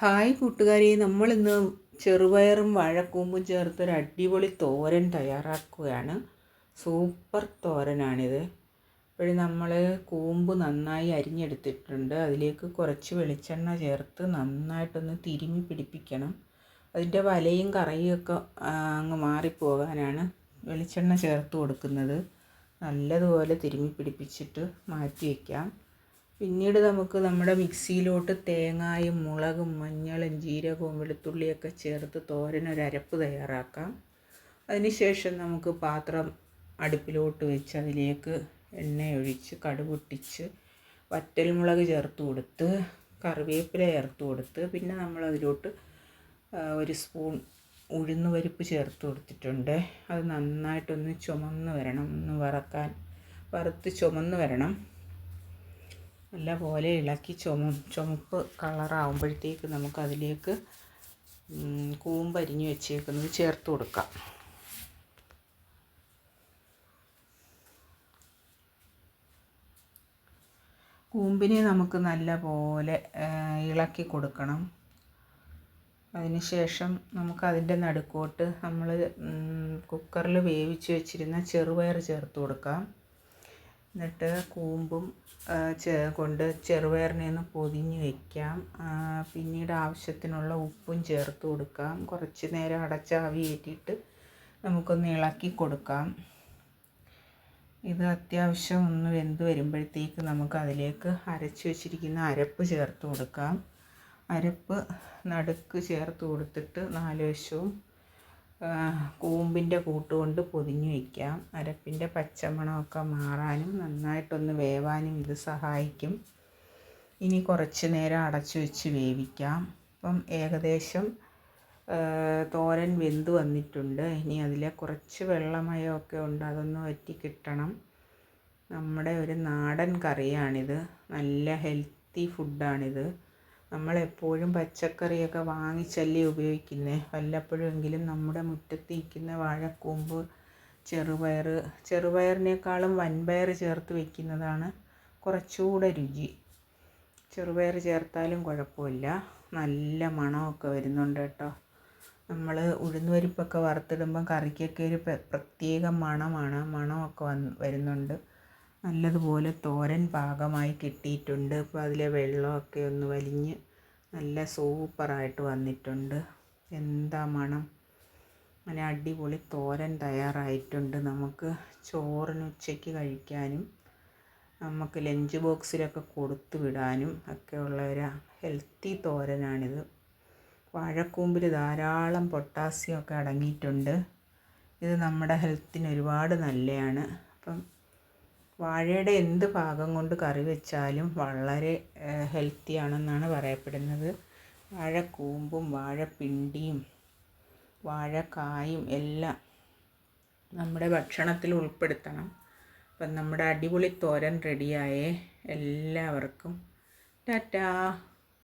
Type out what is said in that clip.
Hi കൂട്ടുകാരി നമ്മളിന്ന് ചെറുപയറും വാഴക്കൂമ്പും ചേർത്തൊരു അടിപൊളി തോരൻ തയ്യാറാക്കുകയാണ്. സൂപ്പർ തോരനാണിത്. ഇപ്പോഴും നമ്മൾ കൂമ്പ് നന്നായി അരിഞ്ഞെടുത്തിട്ടുണ്ട്. അതിലേക്ക് കുറച്ച് വെളിച്ചെണ്ണ ചേർത്ത് നന്നായിട്ടൊന്ന് തിരുമ്മി പിടിപ്പിക്കണം. അതിന്റെ വലയും കറയും ഒക്കെ അങ്ങ് മാറിപ്പോകാനാണ് വെളിച്ചെണ്ണ ചേർത്ത് കൊടുക്കുന്നത്. നല്ലതുപോലെ തിരുമ്മി പിടിപ്പിച്ചിട്ട് മാറ്റി വയ്ക്കാം പിന്നീട് നമുക്ക് നമ്മുടെ മിക്സിയിലോട്ട് തേങ്ങായും മുളകും മഞ്ഞളും ജീരകവും വെളുത്തുള്ളിയൊക്കെ ചേർത്ത് തോരനൊരു അരപ്പ് തയ്യാറാക്കാം. അതിനുശേഷം നമുക്ക് പാത്രം അടുപ്പിലോട്ട് വെച്ച് അതിലേക്ക് എണ്ണയൊഴിച്ച് കടുപൊട്ടിച്ച് വറ്റൽമുളക് ചേർത്ത് കൊടുത്ത് കറിവേപ്പില ചേർത്ത് കൊടുത്ത് പിന്നെ നമ്മൾ അതിലോട്ട് ഒരു സ്പൂൺ ഉഴുന്ന് പരിപ്പ് ചേർത്ത് കൊടുത്തിട്ടുണ്ട്. അത് നന്നായിട്ടൊന്ന് ചുമന്ന് വരണം. ഒന്ന് വറക്കാൻ വറുത്ത് ചുമന്ന് വരണം. നല്ല പോലെ ഇളക്കി ചുമ ചുമപ്പ് കളറാകുമ്പോഴത്തേക്ക് നമുക്കതിലേക്ക് കൂമ്പരിഞ്ഞ് വെച്ചേക്കുന്നത് ചേർത്ത് കൊടുക്കാം. കൂമ്പിനെ നമുക്ക് നല്ല പോലെ ഇളക്കി കൊടുക്കണം. അതിനുശേഷം നമുക്കതിന്റെ നടുക്കോട്ട് നമ്മൾ കുക്കറിൽ വേവിച്ച് വെച്ചിരുന്ന ചെറുപയർ ചേർത്ത് കൊടുക്കാം. എന്നിട്ട് കൂമ്പും കൊണ്ട് ചെറുപയറിനെ ഒന്ന് പൊതിഞ്ഞ് വയ്ക്കാം പിന്നീട് ആവശ്യത്തിനുള്ള ഉപ്പും ചേർത്ത് കൊടുക്കാം. കുറച്ച് നേരം അടച്ച് ആവിയേറ്റിയിട്ട് നമുക്കൊന്ന് ഇളക്കി കൊടുക്കാം. ഇത് അത്യാവശ്യം ഒന്ന് വെന്ത് വരുമ്പോഴത്തേക്ക് നമുക്ക് അതിലേക്ക് അരച്ച് വെച്ചിരിക്കുന്ന അരപ്പ് ചേർത്ത് കൊടുക്കാം. അരപ്പ് നടുക്ക് ചേർത്ത് കൊടുത്തിട്ട് നാല് വശവും കൂമ്പിന്റെ കൂട്ടുകൊണ്ട് പൊതിഞ്ഞ് വയ്ക്കാം അരപ്പിന്റെ പച്ചമണമൊക്കെ മാറാനും നന്നായിട്ടൊന്ന് വേവാനും ഇത് സഹായിക്കും. ഇനി കുറച്ച് നേരം അടച്ചു വെച്ച് വേവിക്കാം. അപ്പം ഏകദേശം തോരൻ വെന്ത് വന്നിട്ടുണ്ട്. ഇനി അതിലെ കുറച്ച് വെള്ളമയമൊക്കെ ഉണ്ട് അതൊന്ന് വറ്റി കിട്ടണം. നമ്മുടെ ഒരു നാടൻ കറിയാണിത്. നല്ല ഹെൽത്തി ഫുഡാണിത്. നമ്മളെപ്പോഴും പച്ചക്കറിയൊക്കെ വാങ്ങിച്ചല്ലേ ഉപയോഗിക്കുന്നത് വല്ലപ്പോഴുമെങ്കിലും നമ്മുടെ മുറ്റത്ത് നിൽക്കുന്ന വാഴക്കൂമ്പ് ചെറുപയർ ചെറുപയറിനേക്കാളും വൻപയർ ചേർത്ത് വയ്ക്കുന്നതാണ് കുറച്ചുകൂടെ രുചി. ചെറുപയർ ചേർത്താലും കുഴപ്പമില്ല. നല്ല മണമൊക്കെ വരുന്നുണ്ട് കേട്ടോ. നമ്മൾ ഉഴുന്നുപരിപ്പൊക്കെ വറുത്തിടുമ്പം കറിക്കൊക്കെ ഒരു പ്രത്യേക മണമാണ്. മണമൊക്കെ വന്ന് വരുന്നുണ്ട്. നല്ലതുപോലെ തോരൻ പാകമായി കിട്ടിയിട്ടുണ്ട്. അപ്പോൾ അതിലെ വെള്ളമൊക്കെ ഒന്ന് വലിഞ്ഞ് നല്ല സൂപ്പറായിട്ട് വന്നിട്ടുണ്ട്. എന്താ മണം? നല്ല അടിപൊളി തോരൻ തയ്യാറായിട്ടുണ്ട് നമുക്ക് ചോറിന് ഉച്ചയ്ക്ക് കഴിക്കാനും നമുക്ക് ലഞ്ച് ബോക്സിലൊക്കെ കൊടുത്തു വിടാനും ഒക്കെ ഉള്ള ഒരു ഹെൽത്തി തോരനാണിത്. വാഴക്കൂമ്പിൽ ധാരാളം പൊട്ടാസ്യം ഒക്കെ അടങ്ങിയിട്ടുണ്ട്. ഇത് നമ്മുടെ ഹെൽത്തിന് ഒരുപാട് നല്ലതാണ് അപ്പം വാഴയുടെ എന്ത് ഭാഗം കൊണ്ട് കറി വെച്ചാലും വളരെ ഹെൽത്തി ആണെന്നാണ് പറയപ്പെടുന്നത്. വാഴക്കൂമ്പും വാഴപ്പിണ്ടിയും വാഴക്കായും എല്ലാം നമ്മുടെ ഭക്ഷണത്തിൽ ഉൾപ്പെടുത്തണം. അപ്പം നമ്മുടെ അടിപൊളി തോരൻ റെഡിയായേ എല്ലാവർക്കും. ടാറ്റാ!